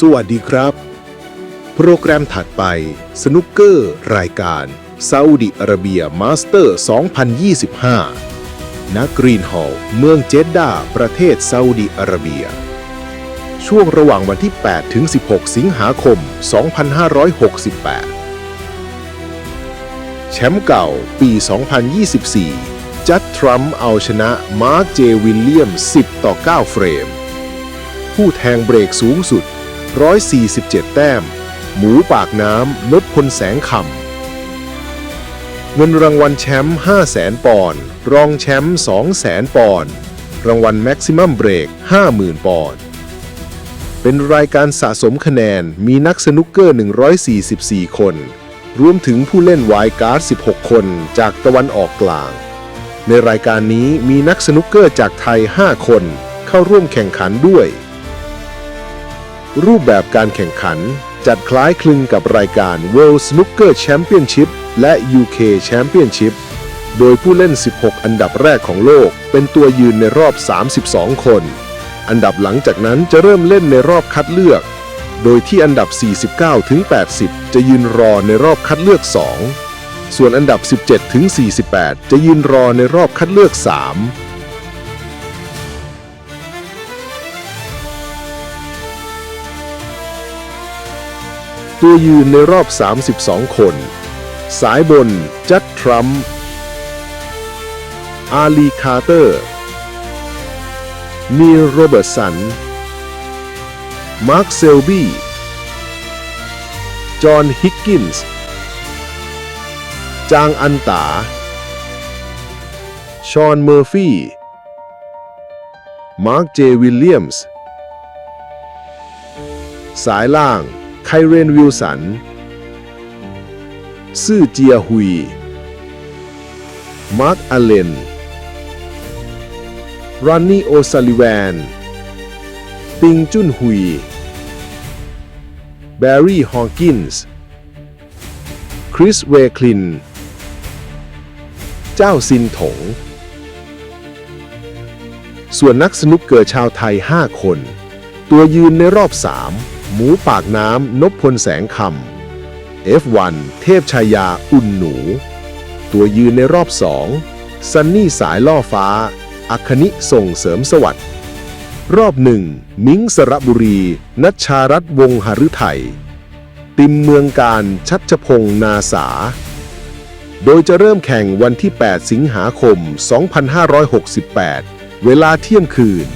สวัสดีครับ โปรแกรมถัดไป สนุกเกอร์ รายการซาอุดิอาระเบียมาสเตอร์ 2025 ณ กรีนฮอลล์เมืองเจดดา ประเทศซาอุดิอาระเบีย ช่วงระหว่างวันที่ 8 ถึง 16 สิงหาคม 2568 แชมป์เก่าปี 2024 จัดทรัมป์เอาชนะ มาร์คเจวิลเลียม 10 ต่อ 9 เฟรม ผู้แทงเบรกสูงสุด 147 แต้ม หมูปากน้ำนดพลแสงคำเงินรางวัลแชมป์5 0 0 0 0ปอนด์รองแชมป์2 0 0 0 0ปอนด์รางวัลแม็กซิมัมเบรก50,000 ปอนด์เป็นรายการสะสมคะแนนมีนักสนุกเกอร์ 144 คน รวมถึงผู้เล่นวล์การ์ด 16 คนจากตะวันออกกลาง ในรายการนี้มีนักสนุกเกอร์จากไทย 5 คนเข้าร่วมแข่งขันด้วย รูปแบบการแข่งขัน จัดคล้ายคลึงกับรายการ World Snooker Championship และ UK Championship โดยผู้เล่น 16 อันดับแรกของโลก เป็นตัวยืนในรอบ 32 คน อันดับหลังจากนั้นจะเริ่มเล่นในรอบคัดเลือก โดยที่อันดับ 49 ถึง 80 จะยืนรอในรอบคัดเลือก 2 ส่วนอันดับ 17 ถึง 48 จะยืนรอในรอบคัดเลือก 3 ตัวยืนในรอบ 32 คน สายบน จัดทรัมป์ อาลีคาร์เตอร์ นีโรเบิร์ตสัน มาร์คเซลบี้ จอห์นฮิกกินส์ จางอันตา ชอนเมอร์ฟี่ มาร์คเจวิลเลียมส์ สายล่าง ไคเรนวิลสัน ซื่อเจียฮุย มาร์คอเลนรอนนี่โอซาลิแวนติงจุนฮุย แบร์รี่ ฮอวกินส์ คริส เวคลิน เจ้าซินถง ส่วนนักสนุกเกอร์ชาวไทย 5 คน ตัวยืนในรอบ 3 หมูปากน้ำนพพลแสงคำ F1 เทพชายาอุ่นหนู ตัวยืนในรอบ2ซันนี่สายล่อฟ้า อัคนิส่งเสริมสวัสดิ์รอบหนึ่งมิงสระบุรี นัชชารัตนวงหฤทัยติมเมืองการชัชพงษ์นาสา โดยจะเริ่มแข่งวันที่ 8 สิงหาคม 2568 เวลาเที่ยงคืน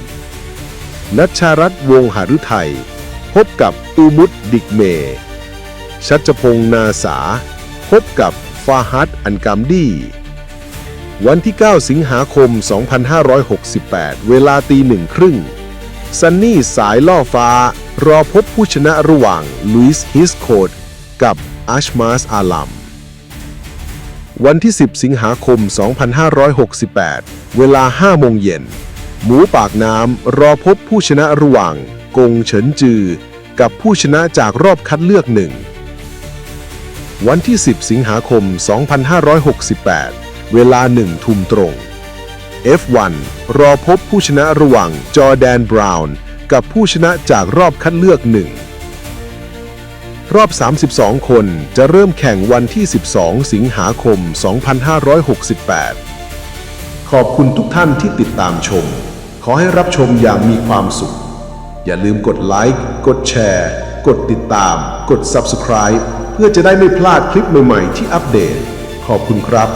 นัชชารัตนวงหฤทัย บกับตูมุตดิกเม ชัชพงษ์นาสา พบกับฟาฮัดอันกัมดี วันที่ 9 สิงหาคม 2568 เวลาตีหนึ่งครึ่งซันนี่สายล่อฟ้า รอพบผู้ชนะระหว่างลุยส์ฮิสโคดกับอัชมาสอาลัม วันที่ 10 สิงหาคม 2568 เวลา 5 โมงเย็น หมูปากน้ำรอพบผู้ชนะระหว่าง กงเฉินจือ กับผู้ชนะจากรอบคัดเลือกหนึ่ง วันที่ 10 สิงหาคม 2568 เวลา1ทุ่มตรง F1 รอพบผู้ชนะระหว่างจอแดนบราวน์กับผู้ชนะจากรอบคัดเลือกหนึ่งรอบ 32 คนจะเริ่มแข่งวันที่ 12 สิงหาคม 2568 ขอบคุณทุกท่านที่ติดตามชม ขอให้รับชมอย่างมีความสุข อย่าลืมกดไลค์กดแชร์ กดติดตาม กด Subscribe เพื่อจะได้ไม่พลาดคลิปใหม่ ๆ ที่อัปเดต ขอบคุณครับ